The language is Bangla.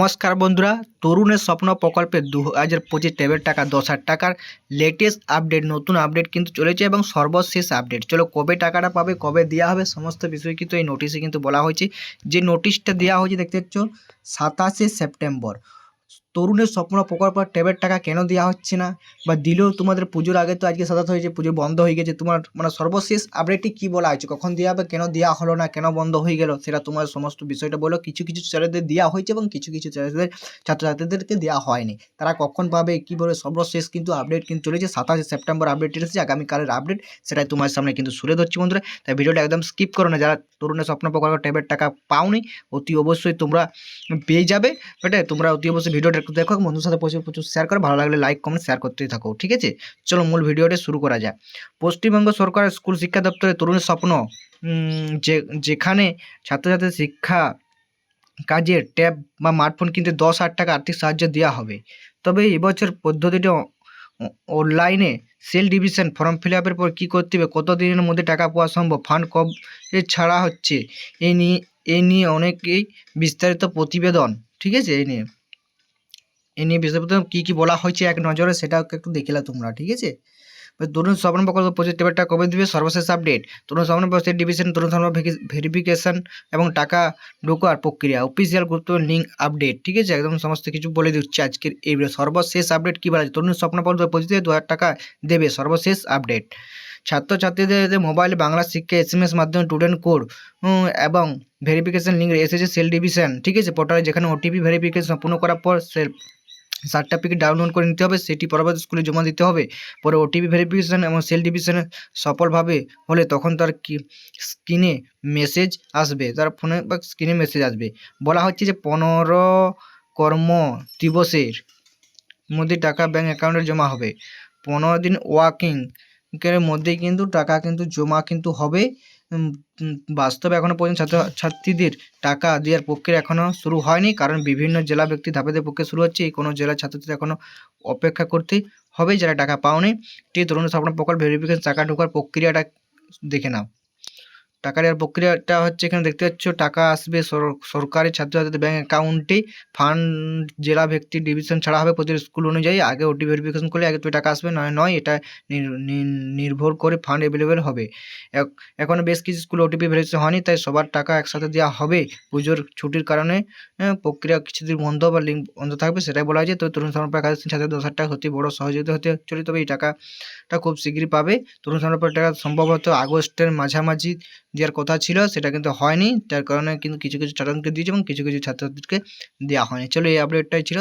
নমস্কার বন্ধুরা, তরুণের স্বপ্ন প্রকল্পে দু হাজার পঁচিশ ট্যাবের টাকা, দশ হাজার টাকার লেটেস্ট আপডেট নতুন আপডেট কিন্তু চলেছে এবং সর্বশেষ আপডেট চলো কবে টাকাটা পাবে, কবে দেওয়া হবে, সমস্ত বিষয় কিন্তু এই নোটিশে কিন্তু বলা হয়েছে। যে নোটিশটা দেওয়া হয়েছে, দেখতে পাচ্ছ, সাতাশে সেপ্টেম্বর। তরুণের স্বপ্ন প্রকল্প ট্যাবের টাকা কেন দেওয়া হচ্ছে না? বা দিলেও তোমাদের পুজোর আগে তো আজকে সাতাশ হয়েছে, পুজো বন্ধ হয়ে গেছে, তোমার মানে সর্বশেষ আপডেটটি কী বলা হয়েছে? কখন দেওয়া হবে, কেন দেওয়া হলো না, কেন বন্ধ হয়ে গেল, সেটা তোমার সমস্ত বিষয়টা বলো। কিছু কিছু ছেলেদের দেওয়া হয়েছে এবং কিছু কিছু ছেলেদের, ছাত্রছাত্রীদেরকে দেওয়া হয়নি। তারা কখন পাবে, কী বলে, সর্বশেষ কিন্তু আপডেট কিন্তু চলেছে, সাতাশে সেপ্টেম্বর আপডেট এসেছে, আগামীকালের আপডেট সেটাই তোমার সামনে কিন্তু সুরে ধরছি বন্ধুরা। তাই ভিডিওটা একদম স্কিপ করো না, যারা তরুণের স্বপ্ন প্রকল্প, ট্যাবের টাকা পাওনি, অতি অবশ্যই তোমরা পেয়ে যাবে। বেটে তোমরা অতি অবশ্যই ভিডিওটা একটু দেখো, বন্ধুর সাথে প্রচুর প্রচুর শেয়ার করো। ভালো লাগলে লাইক কমেন্ট শেয়ার করতেই থাকো, ঠিক আছে? চলো মূল ভিডিওটা শুরু করা যায় পশ্চিমবঙ্গ সরকার স্কুল শিক্ষা দপ্তরে তরুণের স্বপ্ন যে, যেখানে ছাত্রছাত্রীর শিক্ষা কাজের ট্যাব বা স্মার্টফোন কিনতে দশ হাজার টাকা আর্থিক সাহায্য দেওয়া হবে। তবে এবছর পদ্ধতিটি অনলাইনে সেল ডিভিশন ফর্ম ফিল আপের পর কী করতে হবে কত দিনের মধ্যে টাকা পাওয়া সম্ভব ফান্ড কবে ছাড়া হচ্ছে এই নিয়ে এই নিয়ে অনেকেই বিস্তারিত প্রতিবেদন, ঠিক আছে? এই নিয়ে। এ নিয়ে বিস্তারিত কী কী বলা হয়েছে এক নজরে সেটাও একটু দেখে তোমরা, ঠিক আছে? তরুণ স্বপ্ন প্রকল্প পঁচিশ টেবিলটা কবে দিবে? সর্বশেষ আপডেট তরুণ স্বপ্ন প্রকল্প ডিভিশন তরুণ স্বপ্ন ভেরিফিকেশন এবং টাকা ঢোকার প্রক্রিয়া অফিসিয়াল গুরুত্ব লিঙ্ক আপডেট ঠিক আছে? একদম সমস্ত কিছু বলে দিচ্ছে আজকের এই। সর্বশেষ আপডেট কী বলা তরুণ স্বপ্ন প্রকল্প পঁচিশে দু টাকা দেবে, সর্বশেষ আপডেট ছাত্রছাত্রীদের মোবাইলে Bangla Shiksha S M S মাধ্যমে স্টুডেন্ট কোড এবং ভেরিফিকেশন লিঙ্ক এসেছে সেল ডিভিশন ঠিক আছে? পোর্টালে যেখানে ওটিপি ভেরিফিকেশন সম্পূর্ণ করার পর সে সার্টিফিকেট ডাউনলোড করে নিতে হবে, সেটি পরবর্তী স্কুলে জমা দিতে হবে। পরে ওটিপি ভেরিফিকেশন এবং সেল ডিভিশনে সফলভাবে হলে তখন তার স্ক্রিনে মেসেজ আসবে। তার ফোনে বা স্ক্রিনে মেসেজ আসবে। বলা হচ্ছে যে পনেরো কর্ম দিবসের মধ্যে টাকা ব্যাঙ্ক অ্যাকাউন্টে জমা হবে। পনেরো দিন ওয়ার্কিং এর মধ্যেই কিন্তু টাকা কিন্তু জমা কিন্তু হবে। বাস্তবে এখনও পর্যন্ত ছাত্র, ছাত্রীদের টাকা দেওয়ার প্রক্রিয়া এখনও শুরু হয়নি, কারণ বিভিন্ন জেলা ব্যক্তি ধাপে প্রক্রিয়া শুরু হচ্ছে, এই কোনো জেলার ছাত্রদের এখনও অপেক্ষা করতে হবে যারা টাকা পাওনি। টি, তরুণ স্থাপনা প্রকল্প ভেরিফিকেশন টাকা ঢোকার প্রক্রিয়াটা দেখে নাও। টাকা দেওয়ার প্রক্রিয়াটা হচ্ছে এখানে দেখতে পাচ্ছ টাকা আসবে সর- সরকারি ছাত্রছাত্রীদের ব্যাঙ্ক অ্যাকাউন্টে ফান্ড জেলা ব্যক্তি ডিভিশন ছাড়া হবে প্রতি স্কুল অনুযায়ী। আগে ওটি ভেরিফিকেশন করলে আগে তুমি টাকা আসবে নয় নয় এটা নির- নির- নির্ভর করে ফান্ড অ্যাভেলেবেল হবে। এক- এখনও বেশ কিছু স্কুলে ওটিপি ভেরিফিকেশন হয়নি তাই সবার টাকা একসাথে দেওয়া হবে। পুজোর ছুটির কারণে আহ, প্রক্রিয়া কিছুদিন বন্ধ বা লিঙ্ক বন্ধ থাকবে সেটাই বলা হয়েছে তো তরুণ সমর্পণ একাদশ ছাত্রদের দশ হাজার টাকা হতে বড় সহযোগিতা হতে চলে তবে এই টাকাটা খুব শীঘ্রই পাবে। তরুণ সমর্পণ টাকা সম্ভবত আগস্টের মাঝামাঝি দেওয়ার কথা ছিল সেটা কিন্তু হয়নি। তার কারণে কিন্তু কিছু কিছু ছাত্রদেরকে দিয়েছে এবং কিছু কিছু ছাত্রছাত্রীকে দেওয়া হয়নি। চলো এই আপডেটটাই ছিল।